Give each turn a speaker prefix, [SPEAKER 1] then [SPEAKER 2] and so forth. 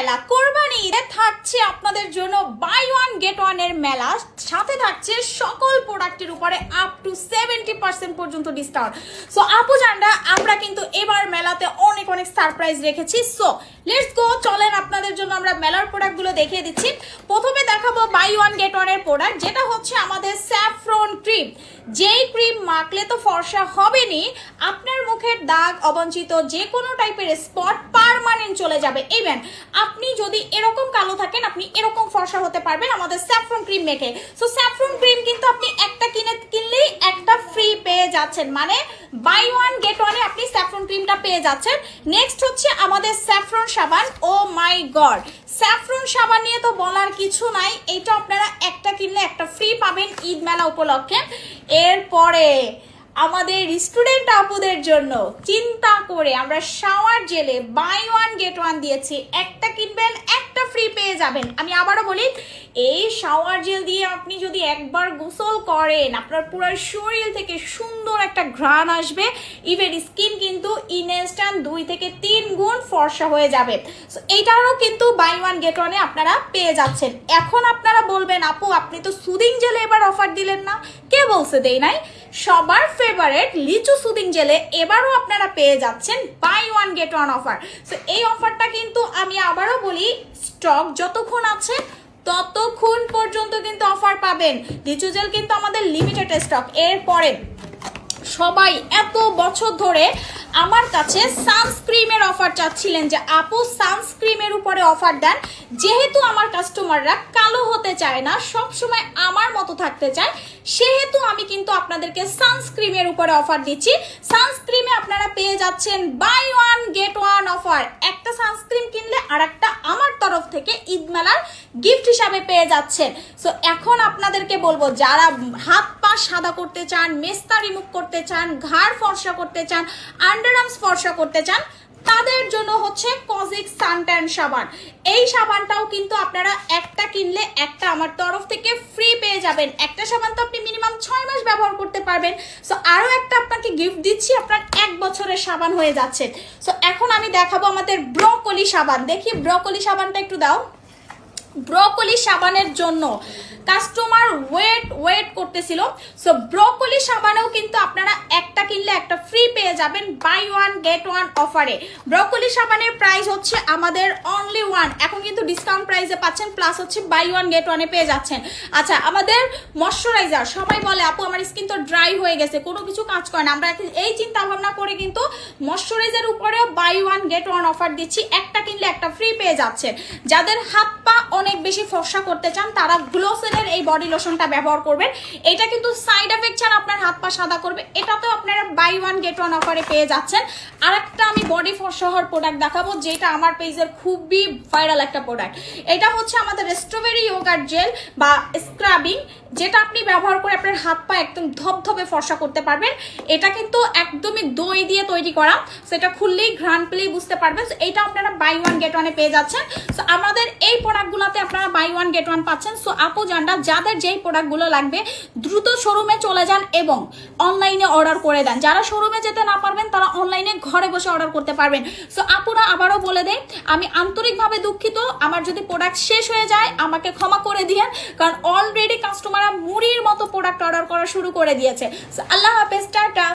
[SPEAKER 1] মেলা, কোরবানি থাকছে আপনাদের জন্য বাই ওয়ান গেট ওয়ানের মেলা। সাথে থাকছে সকল প্রোডাক্টের উপরে আপ টু সেভেন্টি পার্সেন্ট পর্যন্ত ডিসকাউন্ট সো আপু জানরা, আমরা কিন্তু এবার মেলাতে অনেক অনেক সারপ্রাইজ রেখেছি। সো লেটস গো চলেন আপনাদের জন্য আমরা মেলার প্রোডাক্টগুলো দেখিয়ে দিচ্ছি। প্রথমে দেখাবো বাই ওয়ান গেট ওয়ানের প্রোডাক্ট যেটা হচ্ছে আমাদের স্যাফ্রন ক্রিম যেই ক্রিম মাখলে তো ফর্সা হবেনি আপনার মুখের দাগ অবাঞ্ছিত যে কোনো টাইপের স্পট পারমানেন্ট চলে যাবে। ইভেন আপনি যদি এরকম কালো থাকেন, আপনি এরকম ফর্সা হতে পারবেন আমাদের স্যাফরন ক্রিম মেখে সো স্যাফরন ক্রিম কিন্তু আপনি একটা কিনে, কিনলেই একটা ফ্রি পেয়ে যাচ্ছেন। মানে বাই ওয়ান গেট ওয়ানে আপনি স্যাফরন ক্রিমটা পেয়ে যাচ্ছেন। নেক্সট হচ্ছে আমাদের স্যাফরন সাবান। ও মাই গড স্যাফরন সাবান নিয়ে তো বলার কিছু নাই। এটা আপনারা একটা কিনলে একটা ফ্রি পাবেন ঈদ মেলা উপলক্ষে। এরপরে আমাদের স্টুডেন্ট আপুদের জন্য চিন্তা করে আমরা শাওয়ার জেলে বাই ওয়ান গেট ওয়ান দিয়েছি। একটা কিনবেন, একটা ফ্রি পেয়ে যাবেন। আমি আবারও বলি এই শাওয়ার জেল দিয়ে আপনি যদি একবার গোসল করেন, আপনার পুরো শরীর থেকে সুন্দর একটা ঘ্রাণ আসবে। ইভেন স্কিন কিন্তু ইনস্ট্যান্ট দুই থেকে তিন গুণ ফর্সা হয়ে যাবে। সো এইটারও কিন্তু বাই ওয়ান গেট ওয়ানে আপনারা পেয়ে যাচ্ছেন। এখন আপনারা বলবেন, আপু, আপনি তো সুদিং জেলে এবার অফার দিলেন না। কে বলছে, দেই নাই। সবার ফেভারেট লিচু সুদিং জেলে এবারও আপনারা পেয়ে যাচ্ছেন buy one get one offer so এই অফারটা কিন্তু আমি আবারও বলি স্টক যতক্ষণ আছে ততক্ষণ পর্যন্ত কিন্তু অফার পাবেন। লিচু জেল কিন্তু আমাদের লিমিটেড স্টক এরপরে সবাই এত বছর ধরে আমার কাছে সানস্ক্রিমের অফার চাচ্ছিলেন যে, আপু সানস্ক্রিমের উপরে অফার দেন। যেহেতু আমার কাস্টমাররা কালো হতে চায় না সব সময় আমার মতো থাকতে চায়, সেহেতু আমি কিন্তু আপনাদেরকে সানস্ক্রিমের উপরে অফার দিচ্ছি। সানস্ক্রিমে আপনারা পেয়ে যাচ্ছেন buy one get one offer একটা সানস্ক্রিম কিনলে আর একটা আমার তরফ থেকে ঈদ মেলার গিফট হিসাবে পেয়ে যাচ্ছেন। সো এখন আপনাদেরকে বলব, যারা হাত পা সাদা করতে চান, মেস্তা রিমুভ করতে চান, ঘাড় ফর্সা করতে চান আন্ডারআর্ম ফর্সা করতে চান, তাদের জন্য হচ্ছে কজিক সানট্যান সাবান। এই সাবানটাও কিন্তু আপনারা একটা কিনলে, একটা আমার তরফ থেকে যাবেন। একটা সাবান তো আপনি মিনিমাম ছয় মাস ব্যবহার করতে পারবেন। সো আরও একটা আপনাকে গিফট দিচ্ছি, আপনার এক বছরের সাবান হয়ে যাচ্ছে। সো এখন আমি দেখাবো আমাদের ব্রকলি সাবান। দেখি ব্রকলি সাবানটা একটু দাও। ব্রকলি সাবানের জন্য। কাস্টমার ওয়েট ওয়েট করতেছিল। সো ব্রকলি সাবানেও কিন্তু আপনারা একটা কিনলে একটা ফ্রি পেয়ে যাবেন বাই ওয়ান গেট ওয়ান অফারে ব্রকলি সাবানের প্রাইস হচ্ছে আমাদের অনলি ওয়ান এখন কিন্তু ডিসকাউন্ট প্রাইসে পাচ্ছেন প্লাস হচ্ছে বাই ওয়ান গেট ওয়ানে পেয়ে যাচ্ছেন। আচ্ছা আমাদের ময়শ্চারাইজার সবাই বলে, আপু, আমার স্কিন তো ড্রাই হয়ে গেছে, কোনো কিছু কাজ করে না। আমরা এই চিন্তা ভাবনা করে কিন্তু ময়শ্চারাইজার উপরেও buy one get one offer দিচ্ছি। একটা কিনলে একটা ফ্রি পেয়ে যাচ্ছেন। যাদের হাত পা অনেক বেশি ফর্সা করতে চান, তারা গ্লোসেলের এই বডি লোশনটা ব্যবহার করবেন। এটা কিন্তু সাইড এফেক্ট ছাড়া আপনার হাত পা সাদা করবে। এটাতেও আপনারা বাই ওয়ান গেট ওয়ান অফারে পেয়ে যাচ্ছেন। আর একটা আমি বডি ফর্সা হওয়ার প্রোডাক্ট দেখাবো, যেটা আমার পেজের খুবই ভাইরাল একটা প্রোডাক্ট এটা হচ্ছে আমাদের স্ট্রবেরি ইয়োগার্ট জেল বা স্ক্রাবিং যেটা আপনি ব্যবহার করে আপনার হাত পা একদম ধপধপে ফর্সা করতে পারবেন। এটা কিন্তু একদমই দই দিয়ে তৈরি করা। সেটা খুললেই ঘ্রাণ পেলেই বুঝতে পারবেন। এটা আপনারা বাই ওয়ান গেট ওয়ানে পেয়ে যাচ্ছেন। সো আমাদের এই প্রোডাক্টগুলোতে আপনারা বাই ওয়ান গেট ওয়ান পাচ্ছেন। সো আপু জানরা যাদের যেই প্রোডাক্টগুলো লাগবে দ্রুত শোরুমে চলে যান এবং অনলাইনে অর্ডার করে দেন। যারা শোরুমে যেতে না পারবেন তারা অনলাইনে ঘরে বসে অর্ডার করতে পারবেন। সো আপুরা আবারও বলে দেয় আমি আন্তরিকভাবে দুঃখিত। আমার যদি প্রোডাক্ট শেষ হয়ে যায় আমাকে ক্ষমা করে দিয়েন কারণ অলরেডি কাস্টমাররা মুড়ির মতো প্রোডাক্ট অর্ডার করা শুরু করে দিয়েছে। So, আল্লাহ হাফেজ টাটা।